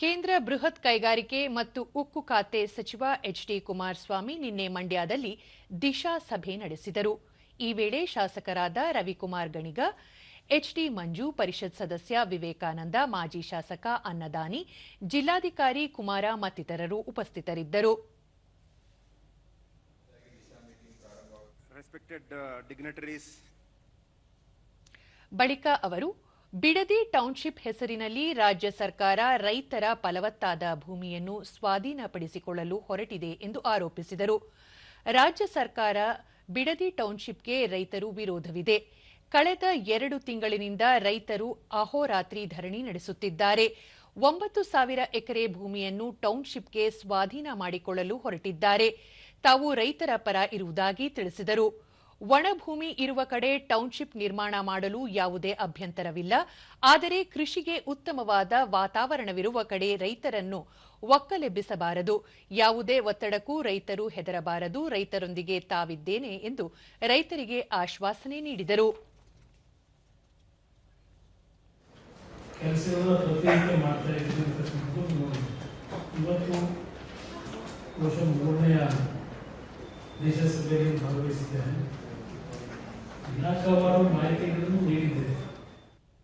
ಕೇಂದ್ರ ಬೃಹತ್ ಕೈಗಾರಿಕೆ ಮತ್ತು ಉಕ್ಕು ಖಾತೆ ಸಚಿವ ಎಚ್ ಡಿ ಕುಮಾರಸ್ವಾಮಿ ನಿನ್ನೆ ಮಂಡ್ಯದಲ್ಲಿ ದಿಶಾ ಸಭೆ ನಡೆಸಿದರು. ಈ ವೇಳೆ ಶಾಸಕರಾದ ರವಿಕುಮಾರ್ ಗಣಿಗ ಎಚ್ಡಿ ಮಂಜು ಪರಿಷತ್ ಸದಸ್ಯ ವಿವೇಕಾನಂದ ಮಾಜಿ ಶಾಸಕ ಅನ್ನದಾನಿ ಜಿಲ್ಲಾಧಿಕಾರಿ ಕುಮಾರ ಮತ್ತಿತರರು ಉಪಸ್ಥಿತರಿದ್ದರು. Uh, ಬಳಿಕ ಅವರು ಬಿಡದಿ ಟೌನ್ಶಿಪ್ ಹೆಸರಿನಲ್ಲಿ ರಾಜ್ಯ ಸರ್ಕಾರ ರೈತರ ಫಲವತ್ತಾದ ಭೂಮಿಯನ್ನು ಸ್ವಾಧೀನಪಡಿಸಿಕೊಳ್ಳಲು ಹೊರಟಿದೆ ಎಂದು ಆರೋಪಿಸಿದರು. ರಾಜ್ಯ ಸರ್ಕಾರ ಬಿಡದಿ ಟೌನ್ಶಿಪ್ಗೆ ರೈತರು ವಿರೋಧವಿದೆ. ಕಳೆದ ಎರಡು ತಿಂಗಳಿನಿಂದ ರೈತರು ಅಹೋರಾತ್ರಿ ಧರಣಿ ನಡೆಸುತ್ತಿದ್ದಾರೆ. ಒಂಬತ್ತು ಸಾವಿರ ಎಕರೆ ಭೂಮಿಯನ್ನು ಟೌನ್ಶಿಪ್ಗೆ ಸ್ವಾಧೀನ ಮಾಡಿಕೊಳ್ಳಲು ಹೊರಟಿದ್ದಾರೆ. ತಾವು ರೈತರ ಪರ ಇರುವುದಾಗಿ ತಿಳಿಸಿದರು. ಒಣಭೂಮಿ ಇರುವ ಕಡೆ ಟೌನ್ಶಿಪ್ ನಿರ್ಮಾಣ ಮಾಡಲು ಯಾವುದೇ ಅಭ್ಯಂತರವಿಲ್ಲ. ಆದರೆ ಕೃಷಿಗೆ ಉತ್ತಮವಾದ ವಾತಾವರಣವಿರುವ ಕಡೆ ರೈತರನ್ನು ಒಕ್ಕಲೆಬ್ಬಿಸಬಾರದು ಯಾವುದೇ ಒತ್ತಡಕ್ಕೂ ರೈತರು ಹೆದರಬಾರದು. ರೈತರೊಂದಿಗೆ ತಾವಿದ್ದೇನೆ ಎಂದು ರೈತರಿಗೆ ಆಶ್ವಾಸನೆ ನೀಡಿದರು. ದೇಶ ಸಭೆಯಲ್ಲಿ ಭಾಗವಹಿಸಿದ್ದೇನೆ. Not cover my